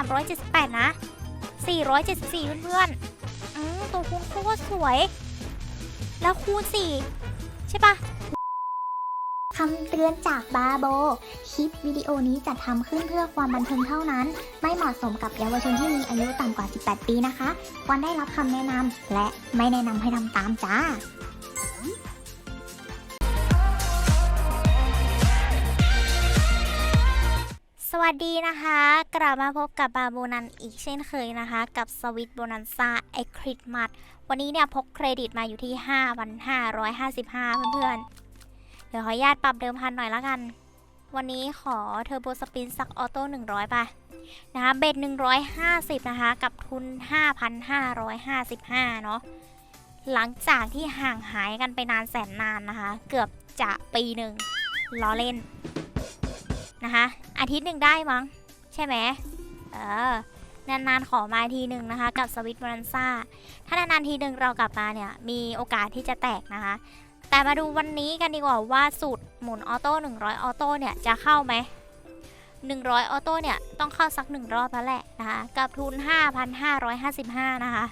378 นะ 474 เพื่อนๆอืมตัวคูณโคตรสวย แล้วคูณ 4 ใช่ปะคำเตือนจากบาโบ คลิปวิดีโอนี้จัดทำขึ้นเพื่อความบันเทิงเท่านั้น ไม่เหมาะสมกับเยาวชนที่มีอายุต่ำกว่า 18 ปีนะคะ ควรได้รับคำแนะนำและไม่แนะนำให้ทำตามจ้า วัสดีนะคะ กลับมาพบกับบาโบนันอีกเช่นเคยนะคะ กับสวิตโบนันซ่าไอคริสมัสวันนี้เนี่ยพกเครดิตมาอยู่ที่ 5,555 เพื่อนๆ เดี๋ยวขออนุญาตปรับเดิมพันหน่อยละกัน วันนี้ขอเทอร์โบสปินสักออโต้ 100 ป่ะ นะคะเบ็ด 150 นะคะ กับทุน 5,555 เนาะหลังจากที่ห่างหายกันไปนานแสนนานนะคะ เกือบจะปีหนึ่งล้อเล่น นะคะ อาทิตย์หนึ่งได้มั้ง ใช่ไหมเออนานๆขอมาทีหนึ่งนะคะ กับสวิตบรันซ่า ถ้านานๆทีหนึ่งเรากลับมาเนี่ย มีโอกาสที่จะแตกนะคะ แต่มาดูวันนี้กันดีกว่าว่าสูตรหมุนออโต้100 ออโต้เนี่ยจะเข้าไหม100 ออโต้เนี่ย ต้องเข้าสักหนึ่งรอบแล้วแหละนะคะ กับทุน 5,555 นะคะ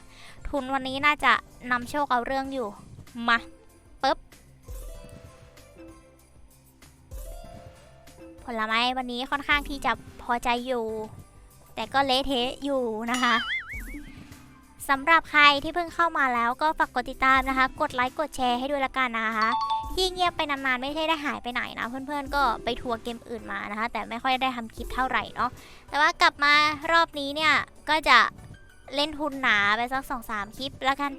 ทุนวันนี้น่าจะนำโชคเอาเรื่องอยู่ มาปึ๊บ ผลไม้วันนี้ค่อนข้างที่จะพอใจอยู่ แต่ก็เละเทะอยู่นะคะสำหรับใครที่เพิ่งเข้ามาแล้วก็ฝากกดติดตามนะคะ กดไลค์กดแชร์ให้ด้วยละกันนะคะ ที่เงียบไปนานๆไม่ใช่ได้หายไปไหนนะ เพื่อนๆก็ไปทัวร์เกมอื่นมานะคะ แต่ไม่ค่อยได้ทำคลิปเท่าไหร่เนาะแต่ว่ากลับมารอบนี้เนี่ยก็จะเล่นทุนหนาไปสักสองสามคลิปแล้วกัน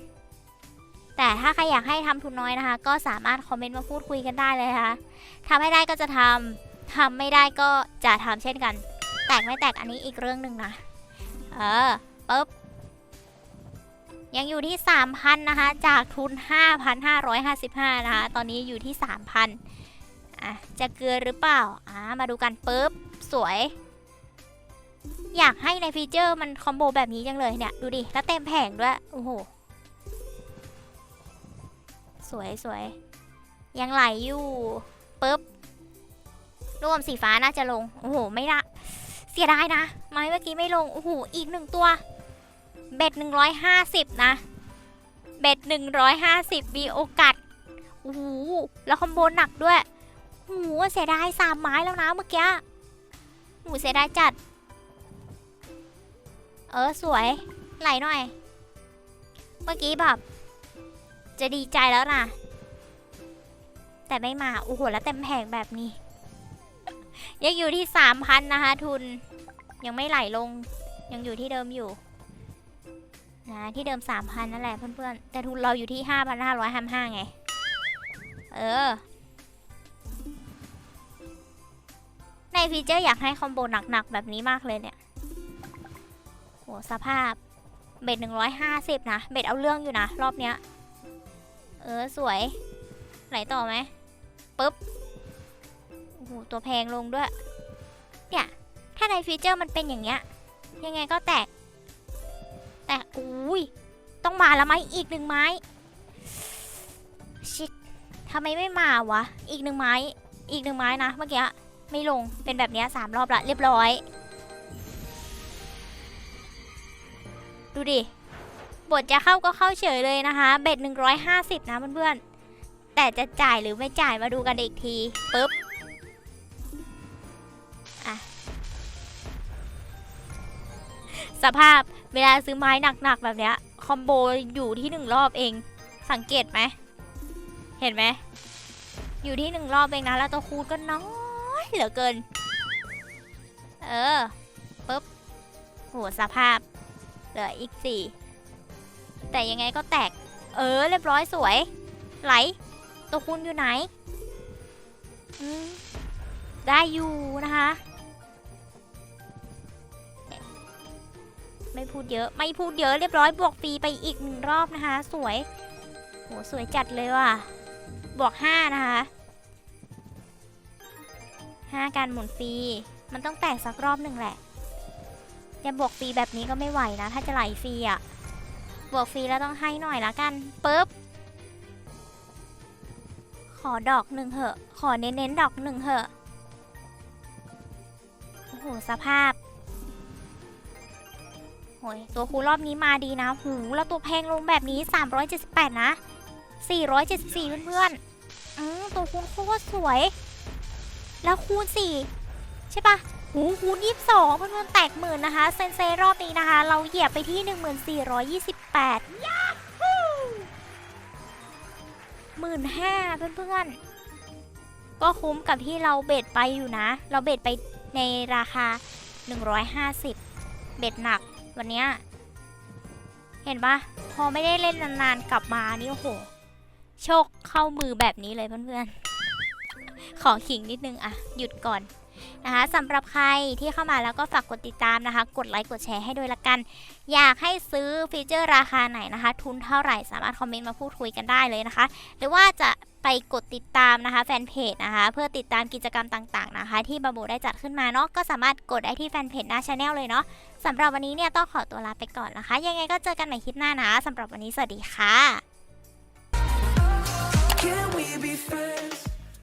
แต่ถ้าใครอยากให้ทำทุนน้อยนะคะ ก็สามารถคอมเมนต์มาพูดคุยกันได้เลยนะคะทำให้ได้ก็จะทำ ทำไม่ได้ก็จะทำเช่นกัน แตกไม่แตกอันนี้อีกเรื่องหนึ่งนะ เออปุ๊บ ยังอยู่ที่ 3,000 นะคะ จากทุน 5,555 นะคะ ตอนนี้อยู่ที่ 3,000 อะ จะเกลือหรือเปล่า อ่า มาดูกันปุ๊บ สวย อยากให้ในฟีเจอร์มันคอมโบแบบนี้จังเลยเนี่ย ดูดิ แล้วเต็มแผงด้วย โอ้โห สวยสวยยังไหลอยู่ปุ๊บ รวมสีฟ้าน่าจะลง โอ้โห ไม่ละเสียดายนะ ไม้เมื่อกี้ไม่ลง โอ้โห อีกหนึ่งตัว เบ็ดหนึ่งร้อยห้าสิบนะ เบ็ดหนึ่งร้อยห้าสิบมีโอกาส โอ้โห แล้วคอมโบหนักด้วย โอ้โห เสียดายสามไม้แล้วนะเมื่อกี้ โอ้โห เสียดายจัด เออ สวย ไหลหน่อย เมื่อกี้แบบ จะดีใจแล้วนะ แต่ไม่มา โอ้โห แล้วเต็มแผงแบบนี้ ยังอยู่ที่3,000นนะคะทุน ยังไม่ไหลลง ยังอยู่ที่เดิมอยู่นะที่เดิม3,000นั่นแหละเพื่อนๆ แต่ทุนเราอยู่ที่5,555ไง เออ ในฟีเจอร์อยากให้คอมโบหนักๆ แบบนี้มากเลยเนี่ยโหสภาพ เบ็ด150นะ เบ็ดเอาเรื่องอยู่นะ รอบเนี้ย เออ สวย ไหลต่อไหมปึ๊บ หตัวแพงลงด้วย เนี่ย ถ้าในฟีเจอร์มันเป็นอย่างเงี้ย ยังไงก็แตก แต่อุ้ย ต้องมาแล้วไหมอีกหนึ่งไม้ ชิดทำไมไม่มาวะ อีกหนึ่งไม้ อีกหนึ่งไม้นะเมื่อกี้ ไม่ลง เป็นแบบนี้สามรอบละเรียบร้อย ดูดิ บทจะเข้าก็เข้าเฉยเลยนะคะ เบ็ด150 นะเพื่อนๆแต่จะจ่ายหรือไม่จ่ายมาดูกันอีกทีปึ๊บ สภาพเวลาซื้อไม้หนักๆแบบเนี้ยคอมโบอยู่ที่หนึ่งรอบเอง สังเกตไหม เห็นไหม อยู่ที่หนึ่งรอบเองนะ แล้วตัวคูณก็น้อยเหลือเกิน เออปุ๊บโหสภาพ เหลืออีกสี่แต่ยังไงก็แตก เออ เรียบร้อยสวย ไหล ตัวคูณอยู่ไหนได้อยู่นะคะ ไม่พูดเยอะ ไม่พูดเยอะเรียบร้อยบวกฟรีไปอีกหนึ่งรอบนะคะ สวยโหสวยจัดเลยว่ะ บวกห้านะคะห้าการหมุนฟรี มันต้องแตกสักรอบหนึ่งแหละจะบวกฟรีแบบนี้ก็ไม่ไหวนะ ถ้าจะไหลฟรีอะ บวกฟรีแล้วต้องให้หน่อยละกันปึ๊บ ขอดอกหนึ่งเหอะ ขอเน้นๆดอกหนึ่งเหอะ โอ้โห สภาพ โอ้ยตัวคูรอบนี้มาดีนะหูแล้วตัวแพงลงแบบนี้ 378 นะ 474 เพื่อนๆอืมตัวคูณโคตรสวย แล้วคูณ 4 ใช่ปะหูคูณ22 เพื่อนๆแตกหมื่นนะคะ เซนเซรอบนี้นะคะ เราเหยียบไปที่ 1428ยาฮูหมื่นห้าเพื่อนๆ ก็คุ้มกับที่เราเบ็ดไปอยู่นะ เราเบ็ดไปในราคา 150 เบ็ดหนัก วันเนี้ยเห็นปะพอไม่ได้เล่นนานๆกลับมานี่โอ้โหโชคเข้ามือแบบนี้เลยเพื่อนๆ ขอขิงนิดนึงอะหยุดก่อน นะคะสำหรับใครที่เข้ามาแล้วก็ฝากกดติดตามนะคะ กดไลค์กดแชร์ให้ด้วยละกัน อยากให้ซื้อฟีเจอร์ราคาไหนนะคะ ทุนเท่าไหร่สามารถคอมเมนต์มาพูดคุยกันได้เลยนะคะ หรือว่าจะไปกดติดตามนะคะแฟนเพจนะคะ เพื่อติดตามกิจกรรมต่างๆนะคะ ที่บาโบได้จัดขึ้นมาเนาะก็สามารถกดได้ที่แฟนเพจหน้าชาแนลเลยเนาะสำหรับวันนี้เนี่ยต้องขอตัวลาไปก่อนนะคะ ยังไงก็เจอกันใหม่คลิปหน้านะสำหรับวันนี้สวัสดีค่ะ Can we be friends?